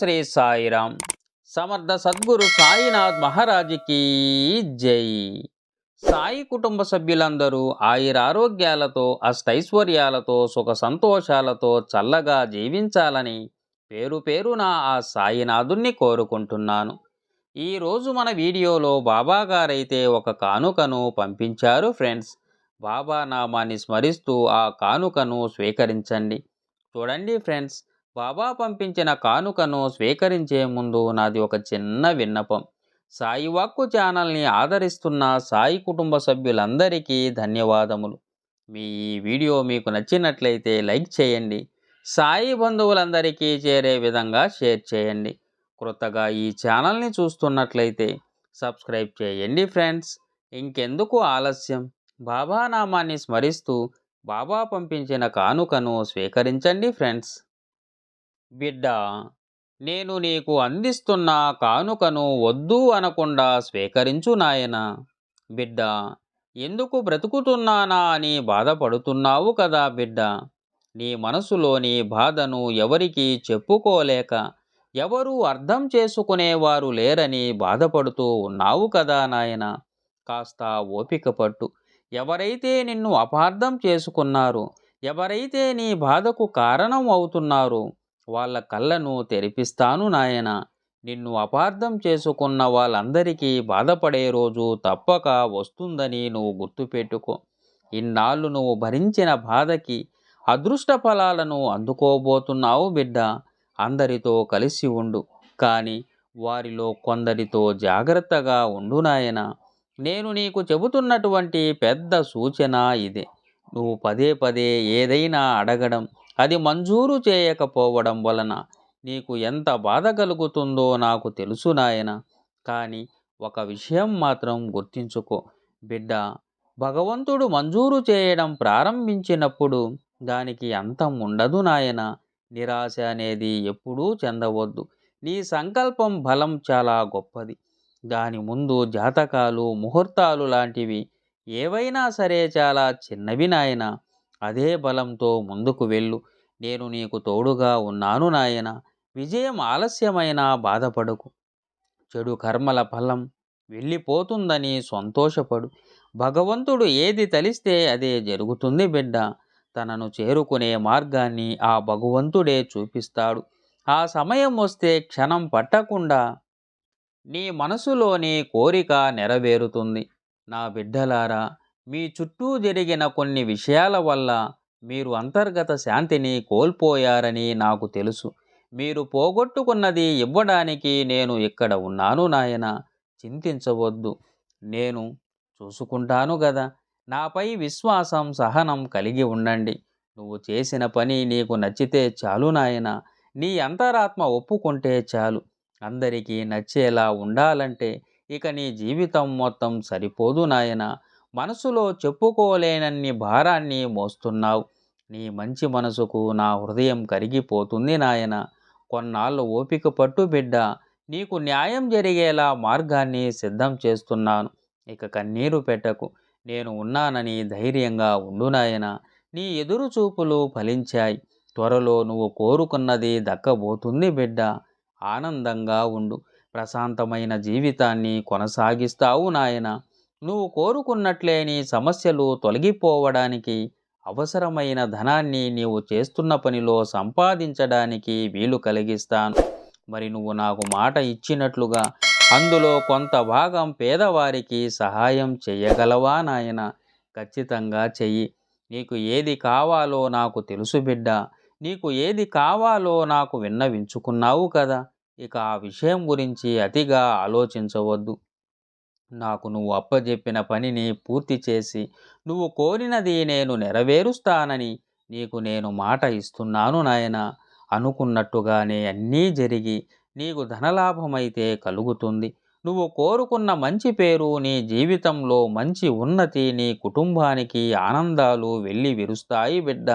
శ్రీ సాయిరాం సమర్థ సద్గురు సాయినాథ్ మహారాజుకి జై. సాయి కుటుంబ సభ్యులందరూ ఆయురారోగ్యాలతో అష్టైశ్వర్యాలతో సుఖ సంతోషాలతో చల్లగా జీవించాలని పేరు పేరున ఆ సాయినాథుణ్ణి కోరుకుంటున్నాను. ఈరోజు మన వీడియోలో బాబా గారైతే ఒక కానుకను పంపించారు ఫ్రెండ్స్. బాబా నామాన్ని స్మరిస్తూ ఆ కానుకను స్వీకరించండి. చూడండి ఫ్రెండ్స్ బాబా పంపించిన కానుకను స్వీకరించే ముందు నాది ఒక చిన్న విన్నపం. సాయి వాక్కు ఛానల్ని ఆదరిస్తున్న సాయి కుటుంబ సభ్యులందరికీ ధన్యవాదములు. మీ ఈ వీడియో మీకు నచ్చినట్లయితే లైక్ చేయండి. సాయి బంధువులందరికీ చేరే విధంగా షేర్ చేయండి. క్రొత్తగా ఈ ఛానల్ని చూస్తున్నట్లయితే సబ్స్క్రైబ్ చేయండి ఫ్రెండ్స్. ఇంకెందుకు ఆలస్యం? బాబా నామాన్ని స్మరిస్తూ బాబా పంపించిన కానుకను స్వీకరించండి ఫ్రెండ్స్. బిడ్డ నేను నీకు అందిస్తున్న కానుకను వద్దు అనకుండా స్వీకరించు నాయన. బిడ్డ ఎందుకు బ్రతుకుతున్నానా అని బాధపడుతున్నావు కదా బిడ్డ. నీ మనసులోని బాధను ఎవరికీ చెప్పుకోలేక ఎవరూ అర్థం చేసుకునేవారు లేరని బాధపడుతూ ఉన్నావు కదా నాయన. కాస్త ఓపిక పట్టు. ఎవరైతే నిన్ను అపార్థం చేసుకున్నారు ఎవరైతే నీ బాధకు కారణం అవుతున్నారు వాళ్ళ కళ్ళను తెరిపిస్తాను నాయన. నిన్ను అపార్థం చేసుకున్న వాళ్ళందరికీ బాధపడే రోజు తప్పక వస్తుందని నువ్వు గుర్తుపెట్టుకో. ఇన్నాళ్ళు నువ్వు భరించిన బాధకి అదృష్ట ఫలాలను అందుకోబోతున్నావు బిడ్డ. అందరితో కలిసి ఉండు. కానీ వారిలో కొందరితో జాగ్రత్తగా ఉండు నాయన. నేను నీకు చెబుతున్నటువంటి పెద్ద సూచన ఇదే. నువ్వు పదే పదే ఏదైనా అడగడం అది మంజూరు చేయకపోవడం వలన నీకు ఎంత బాధ కలుగుతుందో నాకు తెలుసు నాయన. కానీ ఒక విషయం మాత్రం గుర్తించుకో. బిడ్డ భగవంతుడు మంజూరు చేయడం ప్రారంభించినప్పుడు దానికి అంతం ఉండదు నాయన. నిరాశ అనేది ఎప్పుడూ చెందవద్దు. నీ సంకల్పం బలం చాలా గొప్పది. దాని ముందు జాతకాలు ముహూర్తాలు లాంటివి ఏవైనా సరే చాలా చిన్నవి నాయన. అదే బలంతో ముందుకు వెళ్ళు. నేను నీకు తోడుగా ఉన్నాను నాయన. విజయం ఆలస్యమైనా బాధపడకు. చెడు కర్మల ఫలం వెళ్ళిపోతుందని సంతోషపడు. భగవంతుడు ఏది తలిస్తే అదే జరుగుతుంది బిడ్డ. తనను చేరుకునే మార్గాన్ని ఆ భగవంతుడే చూపిస్తాడు. ఆ సమయం వస్తే క్షణం పట్టకుండా నీ మనసులోని కోరిక నెరవేరుతుంది. నా బిడ్డలారా మీ చుట్టూ జరిగిన కొన్ని విషయాల వల్ల మీరు అంతర్గత శాంతిని కోల్పోయారని నాకు తెలుసు. మీరు పోగొట్టుకున్నది ఇవ్వడానికి నేను ఇక్కడ ఉన్నాను నాయన. చింతించవద్దు. నేను చూసుకుంటాను గదా. నాపై విశ్వాసం సహనం కలిగి ఉండండి. నువ్వు చేసిన పని నీకు నచ్చితే చాలు నాయన. నీ అంతరాత్మ ఒప్పుకుంటే చాలు. అందరికీ నచ్చేలా ఉండాలంటే ఇక నీ జీవితం మొత్తం సరిపోదు నాయనా. మనసులో చెప్పుకోలేనన్ని భారాన్ని మోస్తున్నావు. నీ మంచి మనసుకు నా హృదయం కరిగిపోతుంది నాయన. కొన్నాళ్ళు ఓపిక పట్టు బిడ్డ. నీకు న్యాయం జరిగేలా మార్గాన్ని సిద్ధం చేస్తున్నాను. ఇక కన్నీరు పెట్టకు. నేను ఉన్నానని ధైర్యంగా ఉండు నాయన. నీ ఎదురు చూపులు ఫలించాయి. త్వరలో నువ్వు కోరుకున్నది దక్కబోతుంది బిడ్డ. ఆనందంగా ఉండు. ప్రశాంతమైన జీవితాన్ని కొనసాగిస్తావు నాయనా. నువ్వు కోరుకున్నట్లే నీ సమస్యలు తొలగిపోవడానికి అవసరమైన ధనాన్ని నీవు చేస్తున్న పనిలో సంపాదించడానికి వీలు కలిగిస్తాను. మరి నువ్వు నాకు మాట ఇచ్చినట్లుగా అందులో కొంత భాగం పేదవారికి సహాయం చేయగలవా నాయన? ఖచ్చితంగా చెయ్యి. నీకు ఏది కావాలో నాకు తెలుసు బిడ్డ. నీకు ఏది కావాలో నాకు విన్నవించుకున్నావు కదా. ఇక ఆ విషయం గురించి అతిగా ఆలోచించవద్దు. నాకు నువ్వు అప్పజెప్పిన పనిని పూర్తి చేసి నువ్వు కోరినది నేను నెరవేరుస్తానని నీకు నేను మాట ఇస్తున్నాను నాయన. అనుకున్నట్టుగానే అన్నీ జరిగి నీకు ధనలాభమైతే కలుగుతుంది. నువ్వు కోరుకున్న మంచి పేరు నీ జీవితంలో మంచి ఉన్నతి నీ కుటుంబానికి ఆనందాలు వెళ్ళి విరుస్తాయి బిడ్డ.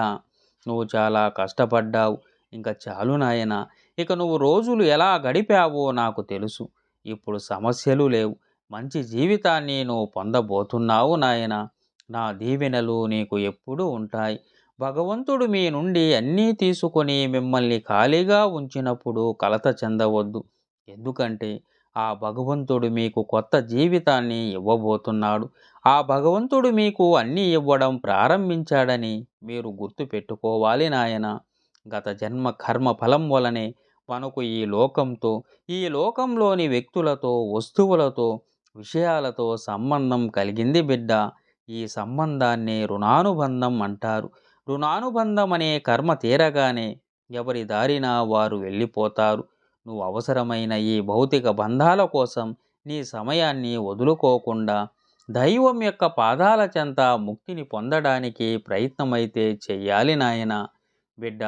నువ్వు చాలా కష్టపడ్డావు. ఇంకా చాలు నాయన. ఇక నువ్వు రోజులు ఎలా గడిపావో నాకు తెలుసు. ఇప్పుడు సమస్యలు లేవు. మంచి జీవితాన్ని నువ్వు పొందబోతున్నావు నాయన. నా దీవెనలు నీకు ఎప్పుడూ ఉంటాయి. భగవంతుడు మీ నుండి అన్నీ తీసుకొని మిమ్మల్ని ఖాళీగా ఉంచినప్పుడు కలత చెందవద్దు. ఎందుకంటే ఆ భగవంతుడు మీకు కొత్త జీవితాన్ని ఇవ్వబోతున్నాడు. ఆ భగవంతుడు మీకు అన్నీ ఇవ్వడం ప్రారంభించాడని మీరు గుర్తు పెట్టుకోవాలి నాయన. గత జన్మ కర్మ ఫలం వలనే మనకు ఈ లోకంతో ఈ లోకంలోని వ్యక్తులతో వస్తువులతో విషయాలతో సంబంధం కలిగింది బిడ్డ. ఈ సంబంధాన్ని రుణానుబంధం అంటారు. రుణానుబంధం అనే కర్మ తీరగానే ఎవరి దారిన వారు వెళ్ళిపోతారు. నువ్వు అవసరమైన ఈ భౌతిక బంధాల కోసం నీ సమయాన్ని వదులుకోకుండా దైవం యొక్క పాదాల చెంత ముక్తిని పొందడానికి ప్రయత్నమైతే చెయ్యాలి నాయన. బిడ్డ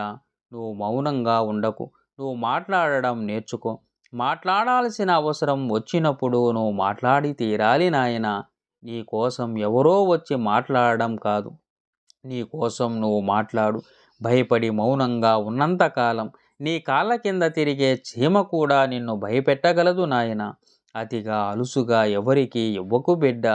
నువ్వు మౌనంగా ఉండకు. నువ్వు మాట్లాడడం నేర్చుకో. మాట్లాడాల్సిన అవసరం వచ్చినప్పుడు నువ్వు మాట్లాడి తీరాలి నాయన. నీ కోసం ఎవరో వచ్చి మాట్లాడడం కాదు. నీ కోసం నువ్వు మాట్లాడు. భయపడి మౌనంగా ఉన్నంతకాలం నీ కాళ్ళ కింద తిరిగే చీమ కూడా నిన్ను భయపెట్టగలదు నాయన. అతిగా అలుసుగా ఎవరికి ఇవ్వకు బిడ్డ.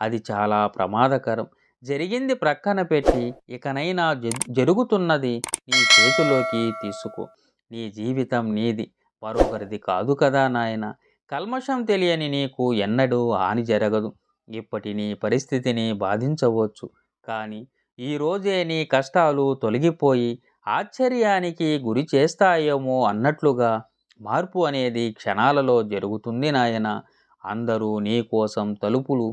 అది చాలా ప్రమాదకరం. జరిగింది ప్రక్కన పెట్టి ఇకనైనా జరుగుతున్నది నీ చేతిలోకి తీసుకో. నీ జీవితం నీది. మరొకరిది కాదు కదా నాయన. కల్మషం తెలియని నీకు ఎన్నడూ హాని జరగదు. ఇప్పటి నీ పరిస్థితిని బాధించవచ్చు. కానీ ఈరోజే నీ కష్టాలు తొలగిపోయి ఆశ్చర్యానికి గురి చేస్తాయేమో అన్నట్లుగా మార్పు అనేది క్షణాలలో జరుగుతుంది నాయన. అందరూ నీ కోసం తలుపులు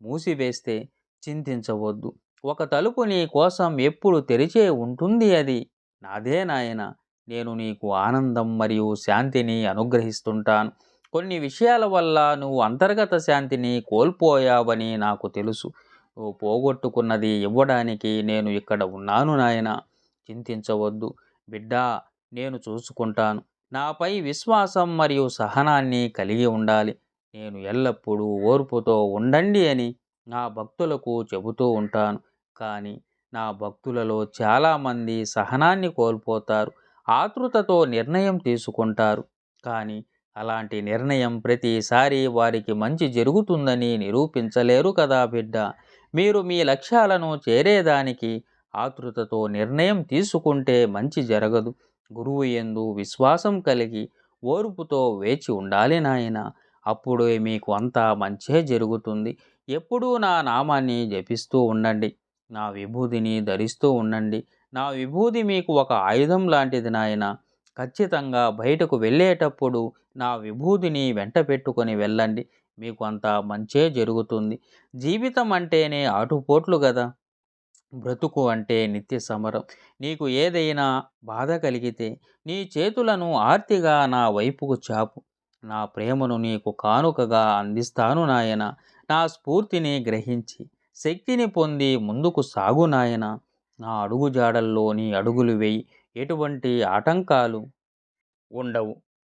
మూసివేస్తే చింతించవద్దు. ఒక తలుపు నీ కోసం ఎప్పుడు తెరిచే ఉంటుంది అది. నాదే నాయన. నేను నీకు ఆనందం మరియు శాంతిని అనుగ్రహిస్తుంటాను. కొన్ని విషయాల వల్ల నువ్వు అంతర్గత శాంతిని కోల్పోయావని నాకు తెలుసు. నువ్వు పోగొట్టుకున్నది ఇవ్వడానికి నేను ఇక్కడ ఉన్నాను నాయన. చింతించవద్దు. బిడ్డా నేను చూసుకుంటాను. నాపై విశ్వాసం మరియు సహనాన్ని కలిగి ఉండాలి. నేను ఎల్లప్పుడూ ఓర్పుతో ఉండండి అని నా భక్తులకు చెబుతూ ఉంటాను. కానీ నా భక్తులలో చాలామంది సహనాన్ని కోల్పోతారు. ఆతృతతో నిర్ణయం తీసుకుంటారు. కానీ అలాంటి నిర్ణయం ప్రతిసారి వారికి మంచి జరుగుతుందని నిరూపించలేరు కదా బిడ్డ. మీరు మీ లక్ష్యాలను చేరేదానికి ఆతృతతో నిర్ణయం తీసుకుంటే మంచి జరగదు. గురువు ఎందు విశ్వాసం కలిగి ఓర్పుతో వేచి ఉండాలి నాయన. అప్పుడే మీకు అంతా మంచే జరుగుతుంది. ఎప్పుడూ నా నామాన్ని జపిస్తూ ఉండండి. నా విభూతిని ధరిస్తూ ఉండండి. నా విభూతి మీకు ఒక ఆయుధం లాంటిది నాయన. ఖచ్చితంగా బయటకు వెళ్ళేటప్పుడు నా విభూతిని వెంట పెట్టుకొని వెళ్ళండి. మీకు అంతా మంచే జరుగుతుంది. జీవితం అంటేనే ఆటుపోట్లు కదా బ్రతుకు అంటే నిత్య సమరం. నీకు ఏదైనా బాధ కలిగితే నీ చేతులను ఆర్తిగా నా వైపుకు చాపు. నా ప్రేమను నీకు కానుకగా అందిస్తాను నాయన. నా స్ఫూర్తిని గ్రహించి శక్తిని పొంది ముందుకు సాగు నాయన. నా అడుగుజాడల్లో నీ అడుగులు వేయి ఎటువంటి ఆటంకాలు ఉండవు.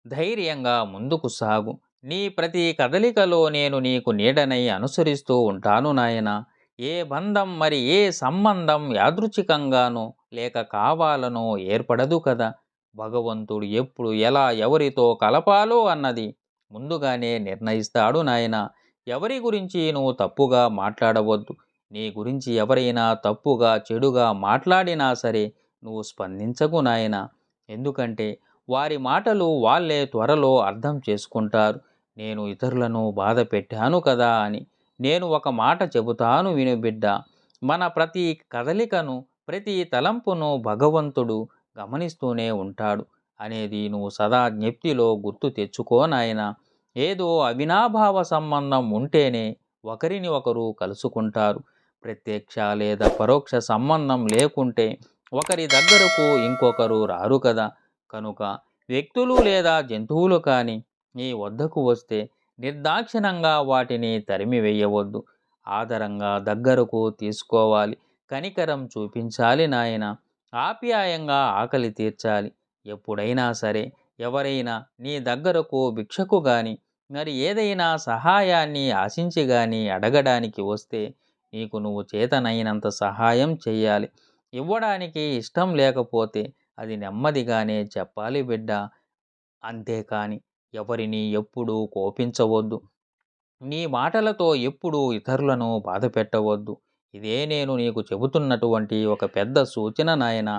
ధైర్యంగా ముందుకు సాగు. నీ ప్రతి కదలికలో నేను నీకు నీడనై అనుసరిస్తూ ఉంటాను నాయన. ఏ బంధం మరి ఏ సంబంధం యాదృచ్ఛికంగానో లేక కావాలనో ఏర్పడదు కదా. భగవంతుడు ఎప్పుడు ఎలా ఎవరితో కలపాలో అన్నది ముందుగానే నిర్ణయిస్తాడు నాయన. ఎవరి గురించి నువ్వు తప్పుగా మాట్లాడవద్దు. నీ గురించి ఎవరైనా తప్పుగా చెడుగా మాట్లాడినా సరే నువ్వు స్పందించకు నాయన. ఎందుకంటే వారి మాటలు వాళ్ళే త్వరలో అర్థం చేసుకుంటారు. నేను ఇతరులను బాధ పెట్టాను కదా అని. నేను ఒక మాట చెబుతాను విను బిడ్డ. మన ప్రతి కదలికను ప్రతి తలంపును భగవంతుడు గమనిస్తూనే ఉంటాడు అనేది నువ్వు సదా జ్ఞప్తిలో గుర్తు తెచ్చుకో నాయన. ఏదో అవినాభావ సంబంధం ఉంటేనే ఒకరిని ఒకరు కలుసుకుంటారు. ప్రత్యక్ష లేదా పరోక్ష సంబంధం లేకుంటే ఒకరి దగ్గరకు ఇంకొకరు రారు కదా. కనుక వ్యక్తులు లేదా జంతువులు కానీ నీ వద్దకు వస్తే నిర్దాక్షిణంగా వాటిని తరిమివేయవద్దు. ఆదరంగా దగ్గరకు తీసుకోవాలి. కనికరం చూపించాలి నాయన. ఆప్యాయంగా ఆకలి తీర్చాలి. ఎప్పుడైనా సరే ఎవరైనా నీ దగ్గరకు భిక్షకు కానీ మరి ఏదైనా సహాయాన్ని ఆశించి కానీ అడగడానికి వస్తే నీకు నువ్వు చేతనైనంత సహాయం చెయ్యాలి. ఇవ్వడానికి ఇష్టం లేకపోతే అది నెమ్మదిగానే చెప్పాలి బిడ్డ. అంతేకాని ఎవరిని ఎప్పుడూ కోపించవద్దు. నీ మాటలతో ఎప్పుడూ ఇతరులను బాధ పెట్టవద్దు. ఇదే నేను నీకు చెబుతున్నటువంటి ఒక పెద్ద సూచన నాయన.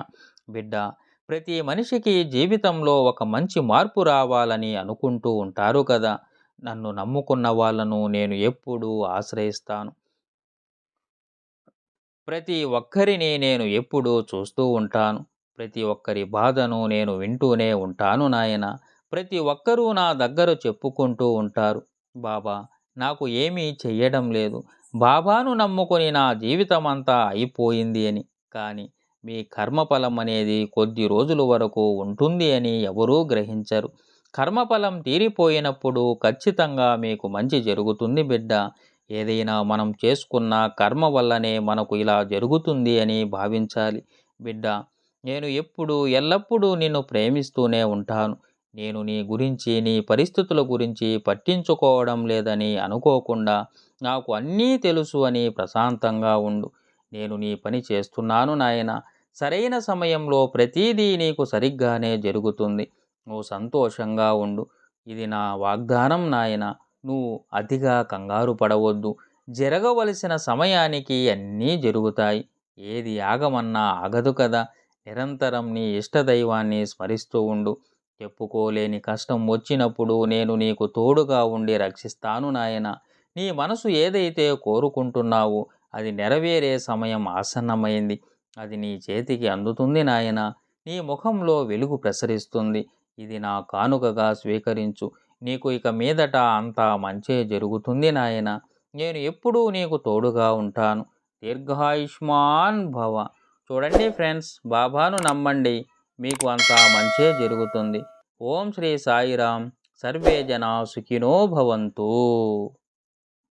బిడ్డ ప్రతి మనిషికి జీవితంలో ఒక మంచి మార్పు రావాలని అనుకుంటూ ఉంటారు కదా. నన్ను నమ్ముకున్న వాళ్ళను నేను ఎప్పుడూ ఆశ్రయిస్తాను. ప్రతి ఒక్కరిని నేను ఎప్పుడూ చూస్తూ ఉంటాను. ప్రతి ఒక్కరి బాధను నేను వింటూనే ఉంటాను నాయన. ప్రతి ఒక్కరూ నా దగ్గర చెప్పుకుంటూ ఉంటారు. బాబా నాకు ఏమీ చెయ్యడం లేదు. బాబాను నమ్ముకొని నా జీవితం అంతా అయిపోయింది అని. కానీ మీ కర్మఫలం అనేది కొద్ది రోజుల వరకు ఉంటుంది అని ఎవరూ గ్రహించరు. కర్మఫలం తీరిపోయినప్పుడు ఖచ్చితంగా మీకు మంచి జరుగుతుంది బిడ్డ. ఏదైనా మనం చేసుకున్న కర్మ వల్లనే మనకు ఇలా జరుగుతుంది అని భావించాలి. బిడ్డ నేను ఎప్పుడు ఎల్లప్పుడూ నిన్ను ప్రేమిస్తూనే ఉంటాను. నేను నీ గురించి నీ పరిస్థితుల గురించి పట్టించుకోవడం లేదని అనుకోకుండా నాకు అన్నీ తెలుసు అని ప్రశాంతంగా ఉండు. నేను నీ పని చేస్తున్నాను నాయన. సరైన సమయంలో ప్రతీదీ నీకు సరిగ్గానే జరుగుతుంది. నువ్వు సంతోషంగా ఉండు. ఇది నా వాగ్దానం నాయన. నువ్వు అతిగా కంగారు పడవద్దు. జరగవలసిన సమయానికి అన్నీ జరుగుతాయి. ఏది ఆగమన్నా ఆగదు కదా. నిరంతరం నీ ఇష్టదైవాన్ని స్మరిస్తూ ఉండు. చెప్పుకోలేని కష్టం వచ్చినప్పుడు నేను నీకు తోడుగా ఉండి రక్షిస్తాను నాయన. నీ మనసు ఏదైతే కోరుకుంటున్నావో అది నెరవేరే సమయం ఆసన్నమైంది. అది నీ చేతికి అందుతుంది నాయన. నీ ముఖంలో వెలుగు ప్రసరిస్తుంది. ఇది నా కానుకగా స్వీకరించు. నీకు ఇక మీదట అంతా మంచే జరుగుతుంది నాయన. నేను ఎప్పుడూ నీకు తోడుగా ఉంటాను. దీర్ఘాయుష్మాన్ భవ. చూడండి ఫ్రెండ్స్ బాబాను నమ్మండి మీకు అంతా మంచే జరుగుతుంది. ఓం శ్రీ సాయిరాం సర్వే జనా సుఖినో భవంతు.